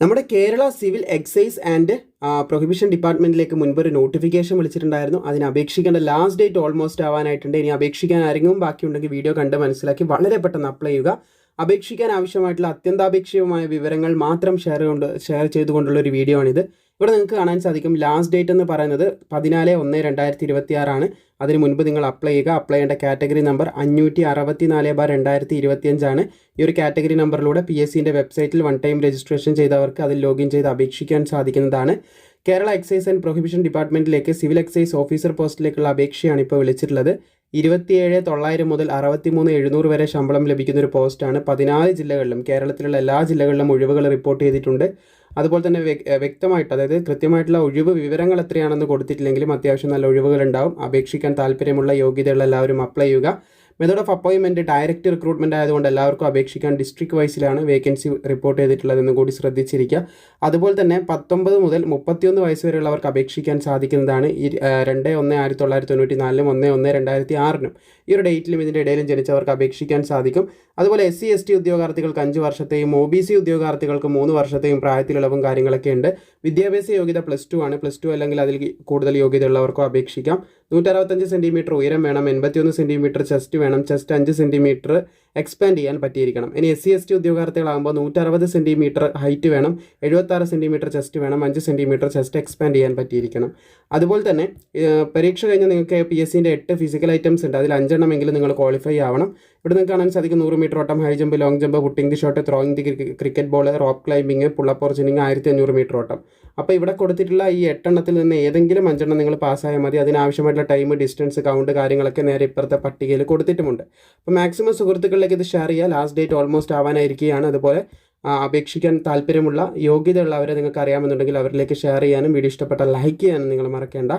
നമ്മുടെ Kerala civil excise and prohibition ഡിപ്പാർട്ട്മെന്റിലേക്ക് മുൻപ് ഒരു നോട്ടിഫിക്കേഷൻ വിളിച്ചിട്ടുണ്ടായിരുന്നു. അതിന് അപേക്ഷിക്കേണ്ട ലാസ്റ്റ് ഡേറ്റ് ഓൾമോസ്റ്റ് ആവാനായിട്ടുണ്ട്. ഇനി അപേക്ഷിക്കാൻ ആരെങ്കിലും ബാക്കിയുണ്ടെങ്കിൽ വീഡിയോ കണ്ട് മനസ്സിലാക്കി വളരെ പെട്ടെന്ന് അപ്ലൈ ചെയ്യുക. അപേക്ഷിക്കാൻ ആവശ്യമായിട്ടുള്ള അത്യന്താപേക്ഷികമായ വിവരങ്ങൾ മാത്രം ഷെയർ കൊണ്ട് ഷെയർ ചെയ്തുകൊണ്ടുള്ള ഒരു വീഡിയോ ആണിത്. ഇവിടെ നിങ്ങൾക്ക് കാണാൻ സാധിക്കും ലാസ്റ്റ് ഡേറ്റ് എന്ന് പറയുന്നത് പതിനാല് ഒന്ന് രണ്ടായിരത്തി ഇരുപത്തി ആറാണ് അതിന് മുൻപ് നിങ്ങൾ അപ്ലൈ ചെയ്യുക. അപ്ലൈ ചെയ്യേണ്ട കാറ്റഗറി നമ്പർ അഞ്ഞൂറ്റി അറുപത്തി നാല് ബാർ രണ്ടായിരത്തി ഇരുപത്തിയഞ്ചാണ് ഈ ഒരു കാറ്റഗറി നമ്പറിലൂടെ പി എസ് സിന്റെ വെബ്സൈറ്റിൽ വൺ ടൈം രജിസ്ട്രേഷൻ ചെയ്തവർക്ക് അതിൽ ലോഗിൻ ചെയ്ത് അപേക്ഷിക്കാൻ സാധിക്കുന്നതാണ്. കേരള എക്സൈസ് ആൻഡ് പ്രൊഹിബിഷൻ ഡിപ്പാർട്ട്മെന്റിലേക്ക് സിവിൽ എക്സൈസ് ഓഫീസർ പോസ്റ്റിലേക്കുള്ള അപേക്ഷയാണ് ഇപ്പോൾ വിളിച്ചിട്ടുള്ളത്. ഇരുപത്തിയേഴ് തൊള്ളായിരം മുതൽ അറുപത്തിമൂന്ന് എഴുന്നൂറ് വരെ ശമ്പളം ലഭിക്കുന്ന ഒരു പോസ്റ്റാണ് പതിനാല് ജില്ലകളിലും കേരളത്തിലുള്ള എല്ലാ ജില്ലകളിലും ഒഴിവുകൾ റിപ്പോർട്ട് ചെയ്തിട്ടുണ്ട്. അതുപോലെ തന്നെ വ്യക്തമായിട്ട് അതായത് കൃത്യമായിട്ടുള്ള ഒഴിവ് വിവരങ്ങൾ എത്രയാണെന്ന് കൊടുത്തിട്ടില്ലെങ്കിലും അത്യാവശ്യം നല്ല ഒഴിവുകൾ ഉണ്ടാവും അപേക്ഷിക്കാൻ താല്പര്യമുള്ള യോഗ്യതയുള്ള എല്ലാവരും അപ്ലൈ ചെയ്യുക. മെത്തേഡ് ഓഫ് അപ്പോയിൻമെന്റ് ഡയറക്റ്റ് റിക്രൂട്ട്മെന്റ് ആയതുകൊണ്ട് എല്ലാവർക്കും അപേക്ഷിക്കാൻ ഡിസ്ട്രിക്ട് വൈസിലാണ് വേക്കൻസി റിപ്പോർട്ട് ചെയ്തിട്ടുള്ളതെന്ന് കൂടി ശ്രദ്ധിച്ചിരിക്കുക. അതുപോലെ തന്നെ പത്തൊമ്പത് മുതൽ മുപ്പത്തിയൊന്ന് വയസ്സ് വരെയുള്ളവർക്ക് അപേക്ഷിക്കാൻ സാധിക്കുന്നതാണ് ഈ രണ്ട് ഒന്ന് ആയിരത്തി തൊള്ളായിരത്തി തൊണ്ണൂറ്റി നാലിലും ഒന്ന് ഒന്ന് രണ്ടായിരത്തി ആറിനും ഈ ഒരു ഡേറ്റിലും ഇതിന്റെ ഇടയിലും ജനിച്ചവർക്ക് അപേക്ഷിക്കാൻ സാധിക്കും. അതുപോലെ എസ് സി എസ് ടി ഉദ്യോഗാർത്ഥികൾക്ക് അഞ്ച് വർഷത്തെയും ഒ ബി സി ഉദ്യോഗാർത്ഥികൾക്ക് മൂന്ന് വർഷത്തെയും പ്രായത്തിലിളവും കാര്യങ്ങളൊക്കെ ഉണ്ട് വിദ്യാഭ്യാസ യോഗ്യത പ്ലസ് ടു ആണ്. പ്ലസ് ടു അല്ലെങ്കിൽ അതിൽ കൂടുതൽ യോഗ്യത ഉള്ളവർക്കും അപേക്ഷിക്കാം. നൂറ്ററുപത്തഞ്ച് സെന്റിമീറ്റർ ഉയരം വേണം എൺപത്തിയൊന്ന് സെന്റിമീറ്റർ ചെസ്റ്റ് വേണം ചെസ്റ്റ് അഞ്ച് സെന്റിമീറ്റർ എക്സ്പാൻഡ് ചെയ്യാൻ പറ്റിയിരിക്കണം. ഇനി എസ് സി എസ് ടി ഉദ്യോഗാർത്ഥികളാകുമ്പോൾ നൂറ്ററുപത് സെന്റിമീറ്റർ ഹൈറ്റ് വേണം എഴുപത്താറ് സെന്റിമീറ്റർ ചെസ്റ്റ് വേണം അഞ്ച് സെന്റിമീറ്റർ ചെസ്റ്റ് എക്സ്പാൻഡ് ചെയ്യാൻ പറ്റിയിരിക്കണം. അതുപോലെ തന്നെ പരീക്ഷ കഴിഞ്ഞാൽ നിങ്ങൾക്ക് പി എസ് സിന്റെ എട്ട് ഫിസിക്കൽ ഐറ്റംസ് ഉണ്ട്. അതിൽ അഞ്ചെണ്ണമെങ്കിലും നിങ്ങൾ ക്വാളിഫൈ ആവണം. ഇവിടെ നിങ്ങൾക്ക് കാണാൻ സാധിക്കും നൂറ് മീറ്റർ ഓട്ടം high jump long jump putting the shot throwing the cricket ball rope climbing pull up ഓർജിനിങ് ആയിരത്തി അഞ്ഞൂറ് മീറ്റർ ഓട്ടം. അപ്പോൾ ഇവിടെ കൊടുത്തിട്ടുള്ള ഈ എട്ടെണ്ണത്തിൽ നിന്ന് ഏതെങ്കിലും അഞ്ചെണ്ണം നിങ്ങൾ പാസ്സായാൽ മതി. അതിനാവശ്യമായിട്ടുള്ള ടൈം ഡിസ്റ്റൻസ് കൗണ്ട് കാര്യങ്ങളൊക്കെ നേരെ ഇപ്പുറത്തെ പട്ടികയിൽ കൊടുത്തിട്ടുമുണ്ട്. അപ്പോൾ മാക്സിമം സുഹൃത്തുക്കളിലേക്ക് ഇത് ഷെയർ ചെയ്യുക. ലാസ്റ്റ് ഡേറ്റ് ഓൾമോസ്റ്റ് ആവാനായിരിക്കുകയാണ്. അതുപോലെ അപേക്ഷിക്കാൻ താല്പര്യമുള്ള യോഗ്യതയുള്ളവരെ നിങ്ങൾക്ക് അറിയാമെന്നുണ്ടെങ്കിൽ അവരിലേക്ക് ഷെയർ ചെയ്യാനും വീഡിയോ ഇഷ്ടപ്പെട്ട ലൈക്ക് ചെയ്യാനും നിങ്ങൾ മറക്കേണ്ട